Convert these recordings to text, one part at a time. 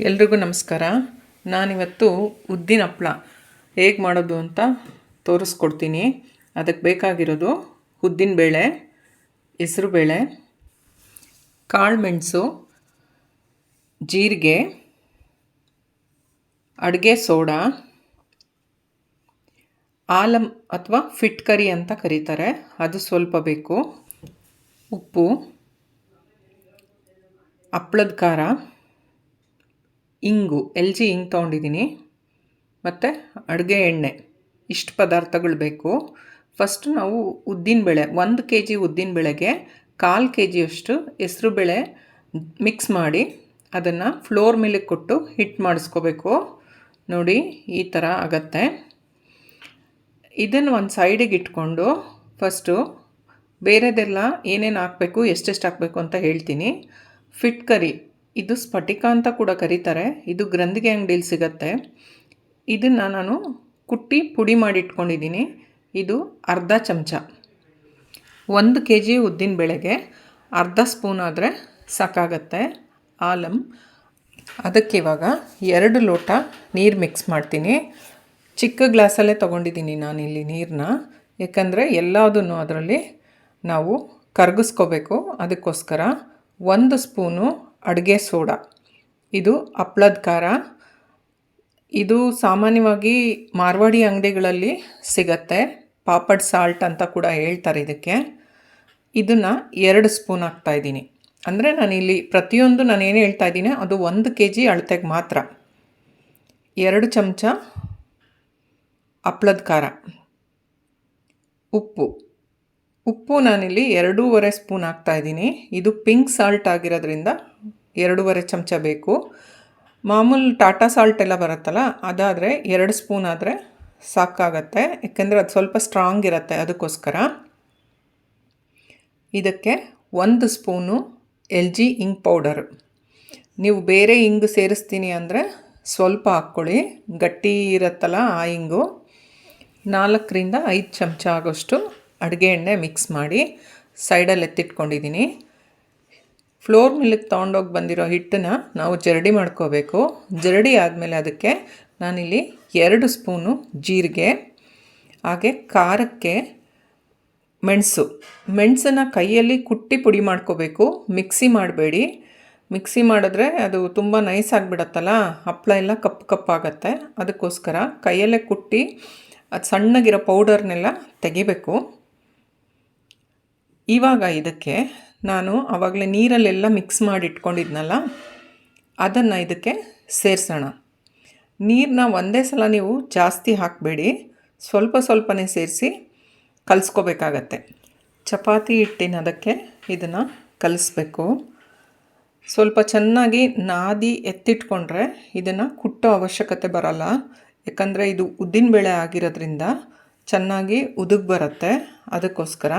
ಎಲ್ರಿಗೂ ನಮಸ್ಕಾರ. ನಾನಿವತ್ತು ಉದ್ದಿನ ಹಪ್ಳ. ಹೇಗೆ ಮಾಡೋದು ಅಂತ ತೋರಿಸ್ಕೊಡ್ತೀನಿ. ಅದಕ್ಕೆ ಬೇಕಾಗಿರೋದು ಉದ್ದಿನ ಉದ್ದಿನಬೇಳೆ ಹೆಸ್ರುಬೇಳೆ ಕಾಳುಮೆಣಸು ಜೀರಿಗೆ, ಅಡುಗೆ ಸೋಡಾ, ಆಲಂ ಅಥವಾ ಫಿಟ್ಕರಿ ಅಂತ ಕರೀತಾರೆ. ಅದು ಸ್ವಲ್ಪ ಬೇಕು. ಉಪ್ಪು ಹಪ್ಪಳದ ಖಾರ. ಇಂಗು, ಎಲ್ ಜಿ ಇಂಗ್ ತೊಗೊಂಡಿದ್ದೀನಿ ಮತ್ತು ಅಡುಗೆ ಎಣ್ಣೆ, ಇಷ್ಟು ಪದಾರ್ಥಗಳು ಬೇಕು. ಫಸ್ಟು ನಾವು ಉದ್ದಿನಬೇಳೆ ಒಂದು ಕೆ ಜಿ ಉದ್ದಿನಬೇಳೆಗೆ ಕಾಲು ಕೆ ಜಿಯಷ್ಟು ಹೆಸ್ರುಬೇಳೆ ಮಿಕ್ಸ್ ಮಾಡಿ ಅದನ್ನು ಫ್ಲೋರ್ ಮೇಲೆ ಕೊಟ್ಟು ಹಿಟ್ಟು ಮಾಡಿಸ್ಕೋಬೇಕು. ನೋಡಿ, ಈ ಥರ ಆಗತ್ತೆ. ಇದನ್ನು ಒಂದು ಸೈಡಿಗೆ ಇಟ್ಕೊಂಡು ಫಸ್ಟು ಬೇರೆದೆಲ್ಲ ಏನೇನು ಹಾಕಬೇಕು, ಎಷ್ಟೆಷ್ಟು ಹಾಕಬೇಕು ಅಂತ ಹೇಳ್ತೀನಿ. ಫಿಟ್ ಕರಿ ಇದು ಸ್ಫಟಿಕ ಅಂತ ಕೂಡ ಕರೀತಾರೆ. ಇದು ಗ್ರಂಥಿಗೆ ಅಂಗಡೀಲಿ ಸಿಗತ್ತೆ. ಇದನ್ನು ನಾನು ಕುಟ್ಟಿ ಪುಡಿ ಮಾಡಿ ಇಟ್ಕೊಂಡಿದ್ದೀನಿ ಇದು ಅರ್ಧ ಚಮಚ. ಒಂದು ಕೆ ಜಿ ಉದ್ದಿನ ಬೇಳೆಗೆ ಅರ್ಧ ಸ್ಪೂನ್ ಆದರೆ ಸಾಕಾಗತ್ತೆ. ಆಲಂ. ಅದಕ್ಕೆ ಇವಾಗ ಎರಡು ಲೋಟ ನೀರು ಮಿಕ್ಸ್ ಮಾಡ್ತೀನಿ. ಚಿಕ್ಕ ಗ್ಲಾಸಲ್ಲೇ ತೊಗೊಂಡಿದ್ದೀನಿ ಇಲ್ಲಿ ನೀರನ್ನ ಯಾಕಂದರೆ ಎಲ್ಲದನ್ನು ಅದರಲ್ಲಿ ನಾವು ಕರಗಿಸ್ಕೋಬೇಕು. ಅದಕ್ಕೋಸ್ಕರ ಒಂದು ಸ್ಪೂನು ಅಡುಗೆ ಸೋಡಾ. ಇದು ಹಪ್ಳದ ಖಾರ. ಇದು ಸಾಮಾನ್ಯವಾಗಿ ಮಾರ್ವಾಡಿ ಅಂಗಡಿಗಳಲ್ಲಿ ಸಿಗತ್ತೆ. ಪಾಪಡ್ ಸಾಲ್ಟ್ ಅಂತ ಕೂಡ ಹೇಳ್ತಾರೆ ಇದಕ್ಕೆ. ಇದನ್ನು ಎರಡು ಸ್ಪೂನ್ ಹಾಕ್ತಾಯಿದ್ದೀನಿ ಅಂದರೆ ನಾನಿಲ್ಲಿ ಪ್ರತಿಯೊಂದು ನಾನು ಏನು ಹೇಳ್ತಾ ಇದ್ದೀನಿ, ಅದು ಒಂದು ಕೆ ಜಿ ಅಳತೆಗೆ ಮಾತ್ರ. ಎರಡು ಚಮಚ ಹಪ್ಳದ ಖಾರ. ಉಪ್ಪು. ಉಪ್ಪು ನಾನಿಲ್ಲಿ ಎರಡೂವರೆ ಸ್ಪೂನ್ ಹಾಕ್ತಾಯಿದ್ದೀನಿ ಇದು ಪಿಂಕ್ ಸಾಲ್ಟ್ ಆಗಿರೋದ್ರಿಂದ ಎರಡೂವರೆ ಚಮಚ ಬೇಕು. ಮಾಮೂಲು ಟಾಟಾ ಸಾಲ್ಟ್ ಎಲ್ಲ ಬರುತ್ತಲ್ಲ, ಅದಾದರೆ ಎರಡು ಸ್ಪೂನ್ ಆದರೆ ಸಾಕಾಗತ್ತೆ. ಯಾಕೆಂದರೆ ಅದು ಸ್ವಲ್ಪ ಸ್ಟ್ರಾಂಗ್ ಇರುತ್ತೆ ಅದಕ್ಕೋಸ್ಕರ. ಇದಕ್ಕೆ ಒಂದು ಸ್ಪೂನು ಎಲ್ ಜಿ ಇಂಗ್ ಪೌಡರ್. ನೀವು ಬೇರೆ ಇಂಗು ಸೇರಿಸ್ತೀನಿ ಅಂದರೆ ಸ್ವಲ್ಪ ಹಾಕ್ಕೊಳ್ಳಿ. ಗಟ್ಟಿ ಇರುತ್ತಲ್ಲ ಆ ಇಂಗು. ನಾಲ್ಕರಿಂದ ಐದು ಚಮಚ ಆಗೋಷ್ಟು ಅಡುಗೆ ಎಣ್ಣೆ ಮಿಕ್ಸ್ ಮಾಡಿ ಸೈಡಲ್ಲಿ ಎತ್ತಿಟ್ಕೊಂಡಿದ್ದೀನಿ ಫ್ಲೋರ್ ಮಿಲ್ಗೆ ತೊಗೊಂಡೋಗಿ ಬಂದಿರೋ ಹಿಟ್ಟನ್ನು ನಾವು ಜರಡಿ ಮಾಡ್ಕೋಬೇಕು. ಜರಡಿ ಆದಮೇಲೆ ಅದಕ್ಕೆ ನಾನಿಲ್ಲಿ ಎರಡು ಸ್ಪೂನು ಜೀರಿಗೆ, ಹಾಗೆ ಖಾರಕ್ಕೆ ಮೆಣಸು. ಮೆಣಸನ್ನು ಕೈಯಲ್ಲಿ ಕುಟ್ಟಿ ಪುಡಿ ಮಾಡ್ಕೋಬೇಕು. ಮಿಕ್ಸಿ ಮಾಡಬೇಡಿ. ಮಿಕ್ಸಿ ಮಾಡಿದ್ರೆ ಅದು ತುಂಬ ನೈಸ್ ಆಗಿಬಿಡತ್ತಲ್ಲ? ಹಪ್ಪಳ ಎಲ್ಲ ಕಪ್ಪು ಕಪ್ಪಾಗತ್ತೆ ಅದಕ್ಕೋಸ್ಕರ ಕೈಯಲ್ಲೇ ಕುಟ್ಟಿ ಅದು ಸಣ್ಣಗಿರೋ ಪೌಡರ್ನೆಲ್ಲ ತೆಗಿಬೇಕು. ಇವಾಗ ಇದಕ್ಕೆ ನಾನು ಆವಾಗಲೇ ನೀರಲ್ಲೆಲ್ಲ ಮಿಕ್ಸ್ ಮಾಡಿ ಇಟ್ಕೊಂಡಿದ್ನಲ್ಲ ಅದನ್ನು ಇದಕ್ಕೆ ಸೇರಿಸೋಣ. ನೀರನ್ನ ಒಂದೇ ಸಲ ನೀವು ಜಾಸ್ತಿ ಹಾಕಬೇಡಿ, ಸ್ವಲ್ಪ ಸ್ವಲ್ಪನೇ ಸೇರಿಸಿ ಕಲಿಸ್ಕೋಬೇಕಾಗತ್ತೆ. ಚಪಾತಿ ಹಿಟ್ಟಿನ ಅದಕ್ಕೆ ಇದನ್ನು ಕಲಿಸ್ಬೇಕು. ಸ್ವಲ್ಪ ಚೆನ್ನಾಗಿ ನಾದಿ ಎತ್ತಿಟ್ಕೊಂಡ್ರೆ ಇದನ್ನು ಕುಟ್ಟೋ ಅವಶ್ಯಕತೆ ಬರಲ್ಲ. ಯಾಕಂದರೆ ಇದು ಉದ್ದಿನಬೇಳೆ ಆಗಿರೋದ್ರಿಂದ ಚೆನ್ನಾಗಿ ಉದುಗ್ ಬರುತ್ತೆ ಅದಕ್ಕೋಸ್ಕರ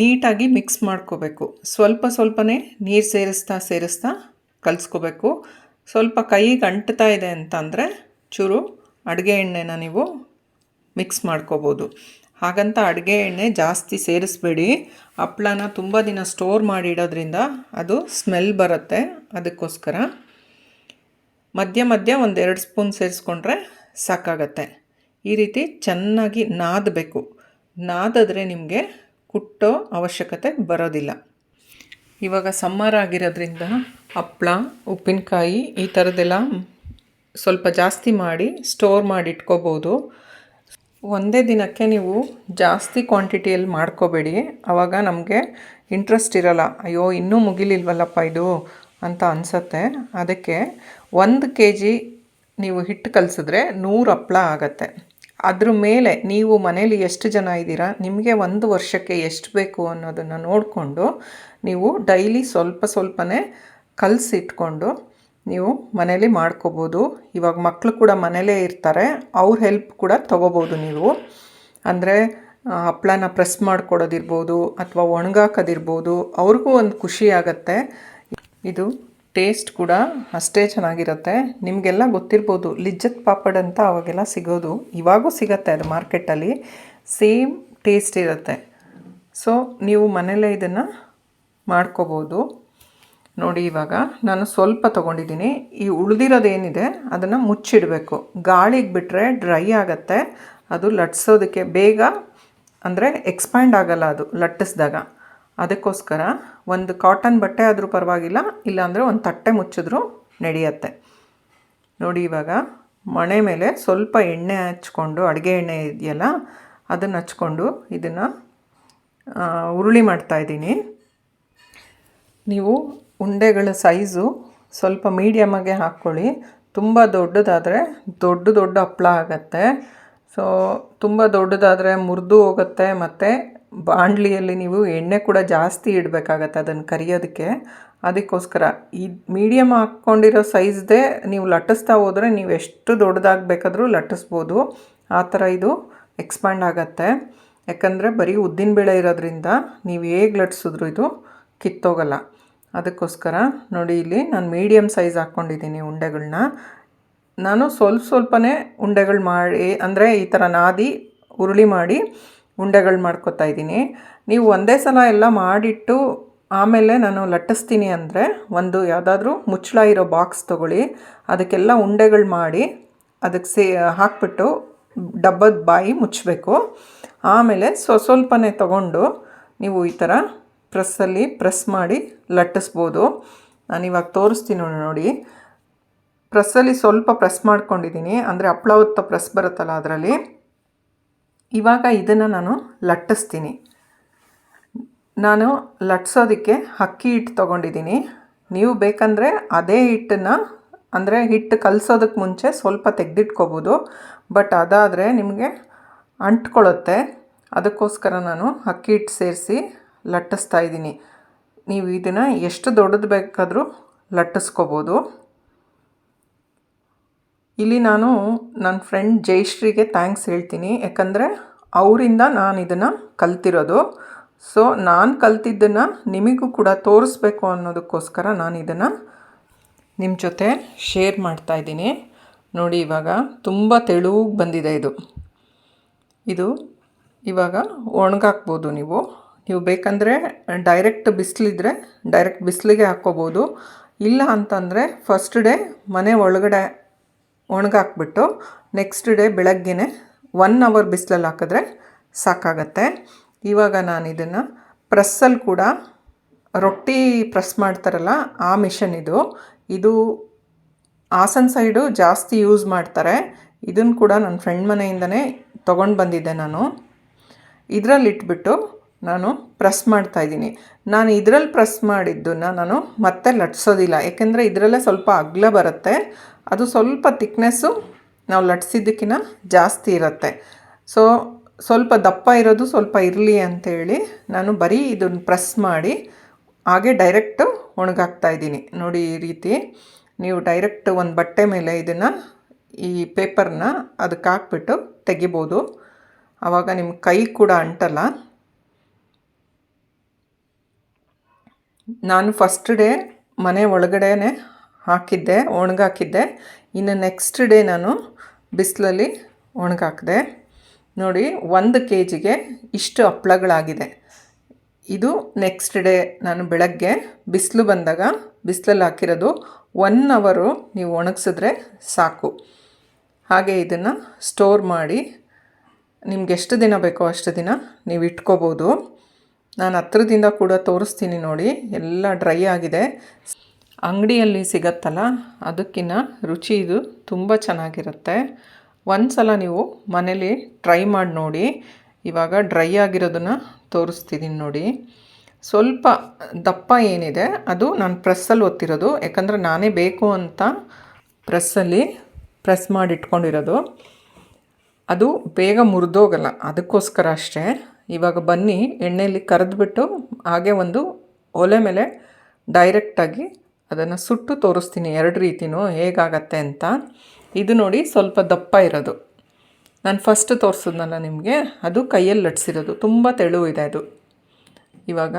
ನೀಟಾಗಿ ಮಿಕ್ಸ್ ಮಾಡ್ಕೋಬೇಕು. ಸ್ವಲ್ಪ ಸ್ವಲ್ಪನೇ ನೀರು ಸೇರಿಸ್ತಾ ಸೇರಿಸ್ತಾ ಕಲಿಸ್ಕೋಬೇಕು. ಸ್ವಲ್ಪ ಕೈಗೆ ಅಂಟ್ತಾ ಇದೆ ಅಂತಂದರೆ ಚೂರು ಅಡುಗೆ ಎಣ್ಣೆನ ನೀವು ಮಿಕ್ಸ್ ಮಾಡ್ಕೋಬೋದು. ಹಾಗಂತ ಅಡುಗೆ ಎಣ್ಣೆ ಜಾಸ್ತಿ ಸೇರಿಸ್ಬೇಡಿ. ಹಪ್ಳನ ತುಂಬ ದಿನ ಸ್ಟೋರ್ ಮಾಡಿ ಇಡೋದ್ರಿಂದ ಅದು ಸ್ಮೆಲ್ ಬರುತ್ತೆ ಅದಕ್ಕೋಸ್ಕರ. ಮಧ್ಯ ಮಧ್ಯ ಒಂದೆರಡು ಸ್ಪೂನ್ ಸೇರಿಸ್ಕೊಂಡ್ರೆ ಸಾಕಾಗತ್ತೆ. ಈ ರೀತಿ ಚೆನ್ನಾಗಿ ನಾದಬೇಕು. ನಾದಿದ್ರೆ ನಿಮಗೆ ಕುಟ್ಟೋ ಅವಶ್ಯಕತೆ ಬರೋದಿಲ್ಲ. ಇವಾಗ ಸಮ್ಮರ್ ಆಗಿರೋದ್ರಿಂದ ಹಪ್ಳ, ಉಪ್ಪಿನಕಾಯಿ ಈ ಥರದ್ದೆಲ್ಲ ಸ್ವಲ್ಪ ಜಾಸ್ತಿ ಮಾಡಿ ಸ್ಟೋರ್ ಮಾಡಿ ಇಟ್ಕೋಬೋದು. ಒಂದೇ ದಿನಕ್ಕೆ ನೀವು ಜಾಸ್ತಿ ಕ್ವಾಂಟಿಟಿಯಲ್ಲಿ ಮಾಡ್ಕೋಬೇಡಿ. ಆವಾಗ ನಮಗೆ ಇಂಟ್ರೆಸ್ಟ್ ಇರೋಲ್ಲ. ಅಯ್ಯೋ, ಇನ್ನೂ ಮುಗಿಲಿಲ್ವಲ್ಲಪ್ಪ ಇದು ಅಂತ ಅನಿಸತ್ತೆ. ಅದಕ್ಕೆ ಒಂದು ಕೆ ಜಿ ನೀವು ಹಿಟ್ಟು ಕಲಿಸಿದ್ರೆ ನೂರು ಹಪ್ಪಳ ಆಗತ್ತೆ. ಅದ್ರ ಮೇಲೆ ನೀವು ಮನೇಲಿ ಎಷ್ಟು ಜನ ಇದ್ದೀರಾ, ನಿಮಗೆ ಒಂದು ವರ್ಷಕ್ಕೆ ಎಷ್ಟು ಬೇಕು ಅನ್ನೋದನ್ನು ನೋಡಿಕೊಂಡು ನೀವು ಡೈಲಿ ಸ್ವಲ್ಪ ಸ್ವಲ್ಪನೇ ಕಲಸಿಟ್ಕೊಂಡು ನೀವು ಮನೇಲಿ ಮಾಡ್ಕೋಬೋದು. ಇವಾಗ ಮಕ್ಕಳು ಕೂಡ ಮನೇಲೇ ಇರ್ತಾರೆ, ಅವ್ರ ಹೆಲ್ಪ್ ಕೂಡ ತೊಗೋಬೋದು ನೀವು. ಅಂದರೆ ಹಪ್ಪಳನ ಪ್ರೆಸ್ ಮಾಡ್ಕೊಡೋದಿರ್ಬೋದು ಅಥವಾ ಒಣಗಾಕೋದಿರ್ಬೋದು, ಅವ್ರಿಗೂ ಒಂದು ಖುಷಿ ಇದು ಟೇಸ್ಟ್ ಕೂಡ ಅಷ್ಟೇ ಚೆನ್ನಾಗಿರುತ್ತೆ. ನಿಮಗೆಲ್ಲ ಗೊತ್ತಿರ್ಬೋದು, ಲಿಜ್ಜತ್ ಪಾಪಡ್ ಅಂತ ಅವಾಗೆಲ್ಲ ಸಿಗೋದು. ಇವಾಗೂ ಸಿಗತ್ತೆ ಅದು ಮಾರ್ಕೆಟಲ್ಲಿ ಸೇಮ್ ಟೇಸ್ಟ್ ಇರುತ್ತೆ. ಸೊ ನೀವು ಮನೇಲೇ ಇದನ್ನು ಮಾಡ್ಕೋಬೋದು. ನೋಡಿ ಇವಾಗ, ನಾನು ಸ್ವಲ್ಪ ತೊಗೊಂಡಿದ್ದೀನಿ. ಈ ಉಳಿದಿರೋದೇನಿದೆ, ಅದನ್ನು ಮುಚ್ಚಿಡಬೇಕು. ಗಾಳಿಗೆ ಬಿಟ್ಟರೆ ಡ್ರೈ ಆಗುತ್ತೆ. ಅದು ಲಟ್ಸೋದಕ್ಕೆ ಬೇಗ, ಅಂದರೆ ಎಕ್ಸ್ಪ್ಯಾಂಡ್ ಆಗಲ್ಲ ಅದು ಲಟ್ಟಿಸಿದಾಗ. ಅದಕ್ಕೋಸ್ಕರ ಒಂದು ಕಾಟನ್ ಬಟ್ಟೆ ಆದರೂ ಪರವಾಗಿಲ್ಲ, ಇಲ್ಲಾಂದರೆ ಒಂದು ತಟ್ಟೆ ಮುಚ್ಚಿದ್ರೂ ನಡೆಯುತ್ತೆ. ನೋಡಿ ಇವಾಗ, ಮಣೆ ಮೇಲೆ ಸ್ವಲ್ಪ ಎಣ್ಣೆ ಹಚ್ಕೊಂಡು, ಅಡುಗೆ ಎಣ್ಣೆ ಇದೆಯಲ್ಲ, ಅದನ್ನು ಹಚ್ಕೊಂಡು ಇದನ್ನು ಉರುಳಿ ಮಾಡ್ತಾಯಿದ್ದೀನಿ ನೀವು ಉಂಡೆಗಳ ಸೈಜು ಸ್ವಲ್ಪ ಮೀಡಿಯಮಾಗೆ ಹಾಕ್ಕೊಳ್ಳಿ. ತುಂಬ ದೊಡ್ಡದಾದರೆ ದೊಡ್ಡ ದೊಡ್ಡ ಹಪ್ಪಳ ಆಗತ್ತೆ. ಸೊ ತುಂಬ ದೊಡ್ಡದಾದರೆ ಮುರಿದು ಹೋಗುತ್ತೆ ಮತ್ತು ಬಾಣಲಿಯಲ್ಲಿ ನೀವು ಎಣ್ಣೆ ಕೂಡ ಜಾಸ್ತಿ ಇಡಬೇಕಾಗತ್ತೆ ಅದನ್ನು ಕರಿಯೋದಕ್ಕೆ. ಅದಕ್ಕೋಸ್ಕರ ಈ ಮೀಡಿಯಮ್ ಹಾಕ್ಕೊಂಡಿರೋ ಸೈಜ್ದೇ ನೀವು ಲಟ್ಟಿಸ್ತಾ ಹೋದರೆ ನೀವು ಎಷ್ಟು ದೊಡ್ಡದಾಗಬೇಕಾದ್ರೂ ಲಟ್ಟಿಸ್ಬೋದು. ಆ ಥರ ಇದು ಎಕ್ಸ್ಪ್ಯಾಂಡ್ ಆಗತ್ತೆ. ಯಾಕಂದರೆ ಬರೀ ಉದ್ದಿನಬೇಳೆ ಇರೋದ್ರಿಂದ ನೀವು ಹೇಗೆ ಲಟ್ಸಿದ್ರು ಇದು ಕಿತ್ತೋಗಲ್ಲ. ಅದಕ್ಕೋಸ್ಕರ ನೋಡಿ ಇಲ್ಲಿ ನಾನು ಮೀಡಿಯಮ್ ಸೈಜ್ ಹಾಕ್ಕೊಂಡಿದ್ದೀನಿ ಉಂಡೆಗಳನ್ನ ನಾನು ಸ್ವಲ್ಪ ಸ್ವಲ್ಪನೇ ಉಂಡೆಗಳು ಮಾಡಿ, ಅಂದರೆ ಈ ಥರ ನಾದಿ, ಉರುಳಿ ಮಾಡಿ ಉಂಡೆಗಳು ಮಾಡ್ಕೊತಾ ಇದ್ದೀನಿ. ನೀವು ಒಂದೇ ಸಲ ಎಲ್ಲ ಮಾಡಿಟ್ಟು ಆಮೇಲೆ ನಾನು ಲಟ್ಟಿಸ್ತೀನಿ ಅಂದರೆ ಒಂದು ಯಾವುದಾದ್ರೂ ಮುಚ್ಚಳ ಇರೋ ಬಾಕ್ಸ್ ತೊಗೊಳ್ಳಿ. ಅದಕ್ಕೆಲ್ಲ ಉಂಡೆಗಳು ಮಾಡಿ ಅದಕ್ಕೆ ಸೇ, ಹಾಕ್ಬಿಟ್ಟು ಡಬ್ಬದ ಬಾಯಿ ಮುಚ್ಚಬೇಕು. ಆಮೇಲೆ ಸ್ವ ಸ್ವಲ್ಪನೇ ತಗೊಂಡು ನೀವು ಈ ಥರ ಪ್ರೆಸ್ಸಲ್ಲಿ ಪ್ರೆಸ್ ಮಾಡಿ ಲಟ್ಟಿಸ್ಬೋದು. ನಾನು ಇವಾಗ ತೋರಿಸ್ತೀನಿ ನೋಡಿ ಪ್ರೆಸ್ಸಲ್ಲಿ ಸ್ವಲ್ಪ ಪ್ರೆಸ್ ಮಾಡ್ಕೊಂಡಿದ್ದೀನಿ. ಅಂದರೆ ಹಪ್ಳ ಹೊತ್ತ ಪ್ರೆಸ್ ಬರುತ್ತಲ್ಲ ಅದರಲ್ಲಿ. ಇವಾಗ ಇದನ್ನು ನಾನು ಲಟ್ಟಿಸ್ತೀನಿ. ನಾನು ಲಟ್ಸೋದಕ್ಕೆ ಅಕ್ಕಿ ಹಿಟ್ಟು ತೊಗೊಂಡಿದ್ದೀನಿ. ನೀವು ಬೇಕಂದರೆ ಅದೇ ಹಿಟ್ಟನ್ನು, ಅಂದರೆ ಹಿಟ್ಟು ಕಲಸೋದಕ್ಕೆ ಮುಂಚೆ ಸ್ವಲ್ಪ ತೆಗೆದಿಟ್ಕೋಬೋದು. ಬಟ್ ಅದಾದರೆ ನಿಮಗೆ ಅಂಟ್ಕೊಳ್ಳುತ್ತೆ ಅದಕ್ಕೋಸ್ಕರ ನಾನು ಅಕ್ಕಿ ಹಿಟ್ಟು ಸೇರಿಸಿ ಲಟ್ಟಿಸ್ತಾ ಇದ್ದೀನಿ. ನೀವು ಇದನ್ನು ಎಷ್ಟು ದೊಡ್ಡದು ಬೇಕಾದರೂ ಲಟ್ಟಿಸ್ಕೋಬೋದು. ಇಲ್ಲಿ ನಾನು ನನ್ನ ಫ್ರೆಂಡ್ ಜಯಶ್ರೀಗೆ ಥ್ಯಾಂಕ್ಸ್ ಹೇಳ್ತೀನಿ. ಯಾಕಂದರೆ ಅವರಿಂದ ನಾನು ಇದನ್ನು ಕಲ್ತಿರೋದು. ಸೊ ನಾನು ಕಲ್ತಿದ್ದನ್ನು ನಿಮಗೂ ಕೂಡ ತೋರಿಸ್ಬೇಕು ಅನ್ನೋದಕ್ಕೋಸ್ಕರ ನಾನು ಇದನ್ನು ನಿಮ್ಮ ಜೊತೆ ಶೇರ್ ಮಾಡ್ತಾ ಇದ್ದೀನಿ. ನೋಡಿ, ಇವಾಗ ತುಂಬ ತೆಳುವಾಗಿ ಬಂದಿದೆ ಇದು. ಇದು ಇವಾಗ ಒಣಗಾಕ್ಬೋದು ನೀವು. ನೀವು ಬೇಕಂದರೆ ಡೈರೆಕ್ಟ್ ಬಿಸಿಲಿದ್ರೆ ಡೈರೆಕ್ಟ್ ಬಿಸಿಲಿಗೆ ಹಾಕ್ಕೋಬೋದು. ಇಲ್ಲ ಅಂತಂದರೆ ಫಸ್ಟ್ ಡೇ ಮನೆ ಒಳಗಡೆ ಒಣಗಾಕ್ಬಿಟ್ಟು ನೆಕ್ಸ್ಟ್ ಡೇ ಬೆಳಗ್ಗೆನೆ ಒನ್ ಅವರ್ ಬಿಸಿಲಲ್ಲಿ ಹಾಕಿದ್ರೆ ಸಾಕಾಗತ್ತೆ. ಇವಾಗ ನಾನು ಇದನ್ನು ಪ್ರೆಸ್ಸಲ್ಲಿ ಕೂಡ ರೊಟ್ಟಿ ಪ್ರೆಸ್ ಮಾಡ್ತಾರಲ್ಲ, ಆ ಮಿಷನ್ ಇದು. ಇದು ಹಾಸನ್ ಸೈಡು ಜಾಸ್ತಿ ಯೂಸ್ ಮಾಡ್ತಾರೆ. ಇದನ್ನು ಕೂಡ ನನ್ನ ಫ್ರೆಂಡ್ ಮನೆಯಿಂದನೇ ತೊಗೊಂಡು ಬಂದಿದ್ದೆ ನಾನು. ಇದರಲ್ಲಿ ಇಟ್ಬಿಟ್ಟು ನಾನು ಪ್ರೆಸ್ ಮಾಡ್ತಾ ಇದ್ದೀನಿ. ನಾನು ಇದರಲ್ಲಿ ಪ್ರೆಸ್ ಮಾಡಿದ್ದನ್ನು ನಾನು ಮತ್ತೆ ಲಟ್ಸೋದಿಲ್ಲ. ಯಾಕೆಂದರೆ ಇದರಲ್ಲೇ ಸ್ವಲ್ಪ ಅಗ್ಲ ಬರುತ್ತೆ. ಅದು ಸ್ವಲ್ಪ ತಿಕ್ನೆಸ್ಸು ನಾವು ಲಟ್ಸಿದ್ದಕ್ಕಿಂತ ಜಾಸ್ತಿ ಇರುತ್ತೆ. ಸೊ ಸ್ವಲ್ಪ ದಪ್ಪ ಇರೋದು ಸ್ವಲ್ಪ ಇರಲಿ ಅಂಥೇಳಿ ನಾನು ಬರೀ ಇದನ್ನು ಪ್ರೆಸ್ ಮಾಡಿ ಹಾಗೆ ಡೈರೆಕ್ಟು ಒಣಗಾಕ್ತಾ ಇದ್ದೀನಿ. ನೋಡಿ ಈ ರೀತಿ ನೀವು ಡೈರೆಕ್ಟ್ ಒಂದು ಬಟ್ಟೆ ಮೇಲೆ ಇದನ್ನು ಈ ಪೇಪರ್ನ ಅದಕ್ಕೆ ಹಾಕ್ಬಿಟ್ಟು ತೆಗಿಬೋದು. ಆವಾಗ ನಿಮ್ಮ ಕೈ ಕೂಡ ಅಂಟಲ್ಲ. ನಾನು ಫಸ್ಟ್ ಡೇ ಮನೆ ಒಳಗಡೆನೆ ಹಾಕಿದ್ದೆ, ಒಣಗಾಕಿದ್ದೆ. ಇನ್ನು ನೆಕ್ಸ್ಟ್ ಡೇ ನಾನು ಬಿಸಿಲಲ್ಲಿ ಒಣಗಾಕಿದೆ. ನೋಡಿ, ಒಂದು ಕೆ ಜಿಗೆ ಇಷ್ಟು ಹಪ್ಪಳಗಳಾಗಿದೆ ಇದು ನೆಕ್ಸ್ಟ್ ಡೇ ನಾನು ಬೆಳಗ್ಗೆ ಬಿಸಿಲು ಬಂದಾಗ ಬಿಸಿಲಲ್ಲಿ ಹಾಕಿರೋದು ಒನ್ ಅವರು ನೀವು ಒಣಗಿಸಿದ್ರೆ ಸಾಕು. ಹಾಗೆ ಇದನ್ನು ಸ್ಟೋರ್ ಮಾಡಿ, ನಿಮ್ಗೆ ಎಷ್ಟು ದಿನ ಬೇಕೋ ಅಷ್ಟು ದಿನ ನೀವು ಇಟ್ಕೋಬೋದು. ನಾನು ಹತ್ರದಿಂದ ಕೂಡ ತೋರಿಸ್ತೀನಿ ನೋಡಿ. ಎಲ್ಲ ಡ್ರೈ ಆಗಿದೆ. ಅಂಗಡಿಯಲ್ಲಿ ಸಿಗತ್ತಲ್ಲ ಅದಕ್ಕಿಂತ ರುಚಿ ಇದು ತುಂಬ ಚೆನ್ನಾಗಿರುತ್ತೆ. ಒಂದು ಸಲ ನೀವು ಮನೇಲಿ ಟ್ರೈ ಮಾಡಿ ನೋಡಿ. ಇವಾಗ ಡ್ರೈ ಆಗಿರೋದನ್ನು ತೋರಿಸ್ತಿದ್ದೀನಿ ನೋಡಿ. ಸ್ವಲ್ಪ ದಪ್ಪ ಏನಿದೆ, ಅದು ನಾನು ಪ್ರೆಸ್ಸಲ್ಲಿ ಒತ್ತಿರೋದು. ಯಾಕಂದರೆ ನಾನೇ ಬೇಕು ಅಂತ ಪ್ರೆಸ್ಸಲ್ಲಿ ಪ್ರೆಸ್ ಮಾಡಿ ಇಟ್ಕೊಂಡಿರೋದು ಅದು ಬೇಗ ಮುರಿದೋಗಲ್ಲ, ಅದಕ್ಕೋಸ್ಕರ ಅಷ್ಟೇ. ಇವಾಗ ಬನ್ನಿ, ಎಣ್ಣೆಯಲ್ಲಿ ಕರೆದ್ಬಿಟ್ಟು ಹಾಗೆ ಒಂದು ಒಲೆ ಮೇಲೆ ಡೈರೆಕ್ಟಾಗಿ ಅದನ್ನು ಸುಟ್ಟು ತೋರಿಸ್ತೀನಿ, ಎರಡು ರೀತಿಯೂ ಹೇಗಾಗತ್ತೆ ಅಂತ. ಇದು ನೋಡಿ ಸ್ವಲ್ಪ ದಪ್ಪ ಇರೋದು. ನಾನು ಫಸ್ಟ್ ತೋರಿಸಿದ್ನಲ್ಲ ನಿಮಗೆ, ಅದು ಕೈಯಲ್ಲಿ ಲಟ್ಸಿರೋದು, ತುಂಬ ತೆಳು ಇದೆ ಅದು. ಇವಾಗ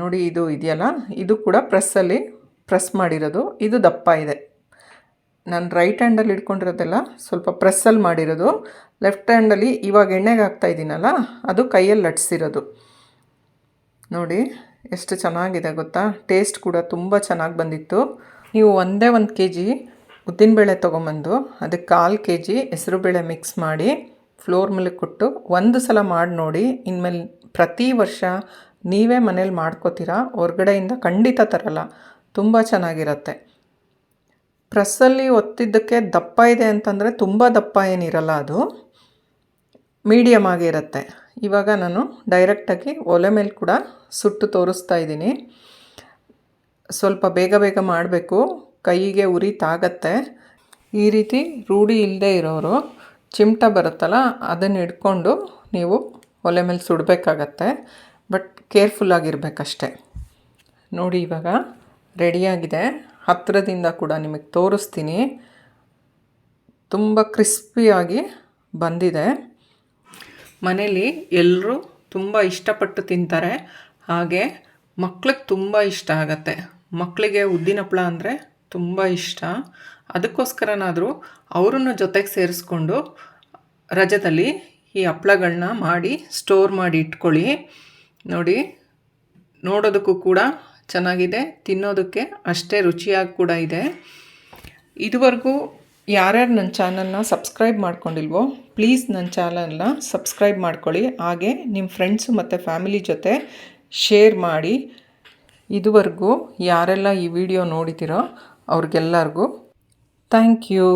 ನೋಡಿ ಇದು ಇದೆಯಲ್ಲ, ಇದು ಕೂಡ ಪ್ರೆಸ್ಸಲ್ಲಿ ಪ್ರೆಸ್ ಮಾಡಿರೋದು, ಇದು ದಪ್ಪ ಇದೆ. ನಾನು ರೈಟ್ ಹ್ಯಾಂಡಲ್ಲಿ ಇಟ್ಕೊಂಡಿರೋದೆಲ್ಲ ಸ್ವಲ್ಪ ಪ್ರೆಸ್ಸಲ್ಲಿ ಮಾಡಿರೋದು. ಲೆಫ್ಟ್ ಹ್ಯಾಂಡಲ್ಲಿ ಇವಾಗ ಎಣ್ಣೆಗೆ ಹಾಕ್ತಾ ಇದ್ದೀನಲ್ಲ, ಅದು ಕೈಯಲ್ಲಿ ಲಟ್ಸಿರೋದು. ನೋಡಿ, ಎಷ್ಟು ಚೆನ್ನಾಗಿದೆ ಗೊತ್ತಾ? ಟೇಸ್ಟ್ ಕೂಡ ತುಂಬ ಚೆನ್ನಾಗಿ ಬಂದಿತ್ತು. ನೀವು ಒಂದೇ ಒಂದು ಕೆ ಜಿ ಉದ್ದಿನಬೇಳೆ ತೊಗೊಂಬಂದು, ಅದಕ್ಕೆ ಕಾಲು ಕೆ ಜಿ ಹೆಸರುಬೇಳೆ ಮಿಕ್ಸ್ ಮಾಡಿ ಫ್ಲೋರ್ ಮೇಲೆ ಕೊಟ್ಟು ಒಂದು ಸಲ ಮಾಡಿ ನೋಡಿ. ಇನ್ಮೇಲೆ ಪ್ರತಿ ವರ್ಷ ನೀವೇ ಮನೇಲಿ ಮಾಡ್ಕೋತೀರಾ? ಹೊರ್ಗಡೆಯಿಂದ ಖಂಡಿತ ತರಲ್ಲ. ತುಂಬ ಚೆನ್ನಾಗಿರತ್ತೆ. ಪ್ರೆಸ್ಸಲ್ಲಿ ಒತ್ತಿದ್ದಕ್ಕೆ ದಪ್ಪ ಇದೆ ಅಂತಂದರೆ ತುಂಬ ದಪ್ಪ ಏನಿರಲ್ಲ ಅದು. ಮೀಡಿಯಮ್ ಆಗಿರುತ್ತೆ ಇವಾಗ ನಾನು ಡೈರೆಕ್ಟಾಗಿ ಒಲೆ ಮೇಲೆ ಕೂಡ ಸುಟ್ಟು ತೋರಿಸ್ತಾ ಇದ್ದೀನಿ. ಸ್ವಲ್ಪ ಬೇಗ ಬೇಗ ಮಾಡಬೇಕು. ಕೈಗೆ ಉರಿ ತಾಗತ್ತೆ. ಈ ರೀತಿ ರೂಢಿ ಇಲ್ಲದೆ ಇರೋರು ಚಿಮಟ ಬರುತ್ತಲ್ಲ ಅದನ್ನು ಹಿಡ್ಕೊಂಡು ನೀವು ಒಲೆ ಮೇಲೆ ಸುಡಬೇಕಾಗತ್ತೆ. ಬಟ್ ಕೇರ್ಫುಲ್ಲಾಗಿರ್ಬೇಕಷ್ಟೆ ನೋಡಿ ಇವಾಗ ರೆಡಿಯಾಗಿದೆ ಹತ್ತಿರದಿಂದ ಕೂಡ ನಿಮಗೆ ತೋರಿಸ್ತೀನಿ. ತುಂಬ ಕ್ರಿಸ್ಪಿಯಾಗಿ ಬಂದಿದೆ. ಮನೇಲಿ ಎಲ್ಲರೂ ತುಂಬ ಇಷ್ಟಪಟ್ಟು ತಿಂತಾರೆ. ಹಾಗೆ ಮಕ್ಳಿಗೆ ತುಂಬ ಇಷ್ಟ ಆಗತ್ತೆ. ಮಕ್ಕಳಿಗೆ ಉದ್ದಿನ ಹಪ್ಪಳ ಅಂದರೆ ತುಂಬ ಇಷ್ಟ. ಅದಕ್ಕೋಸ್ಕರನಾದರೂ ಅವರನ್ನು ಜೊತೆಗೆ ಸೇರಿಸ್ಕೊಂಡು ರಜದಲ್ಲಿ ಈ ಹಪ್ಪಳಗಳನ್ನ ಮಾಡಿ ಸ್ಟೋರ್ ಮಾಡಿ ಇಟ್ಕೊಳ್ಳಿ. ನೋಡಿ, ನೋಡೋದಕ್ಕೂ ಕೂಡ ಚೆನ್ನಾಗಿದೆ. ತಿನ್ನೋದಕ್ಕೆ ಅಷ್ಟೇ ರುಚಿಯಾಗಿ ಕೂಡ ಇದೆ. ಇದುವರೆಗೂ ಯಾರ್ಯಾರು ನನ್ನ ಚಾನಲ್ನ ಸಬ್ಸ್ಕ್ರೈಬ್ ಮಾಡ್ಕೊಂಡಿಲ್ವೋ, ಪ್ಲೀಸ್ ನನ್ನ ಚಾನಲ್ನ ಸಬ್ಸ್ಕ್ರೈಬ್ ಮಾಡ್ಕೊಳ್ಳಿ. ಹಾಗೆ ನಿಮ್ಮ ಫ್ರೆಂಡ್ಸು ಮತ್ತು ಫ್ಯಾಮಿಲಿ ಜೊತೆ ಶೇರ್ ಮಾಡಿ. ಇದುವರೆಗೂ ಯಾರೆಲ್ಲ ಈ ವಿಡಿಯೋ ನೋಡಿದ್ದೀರೋ ಅವ್ರಿಗೆಲ್ಲರಿಗೂ ಥ್ಯಾಂಕ್ ಯು.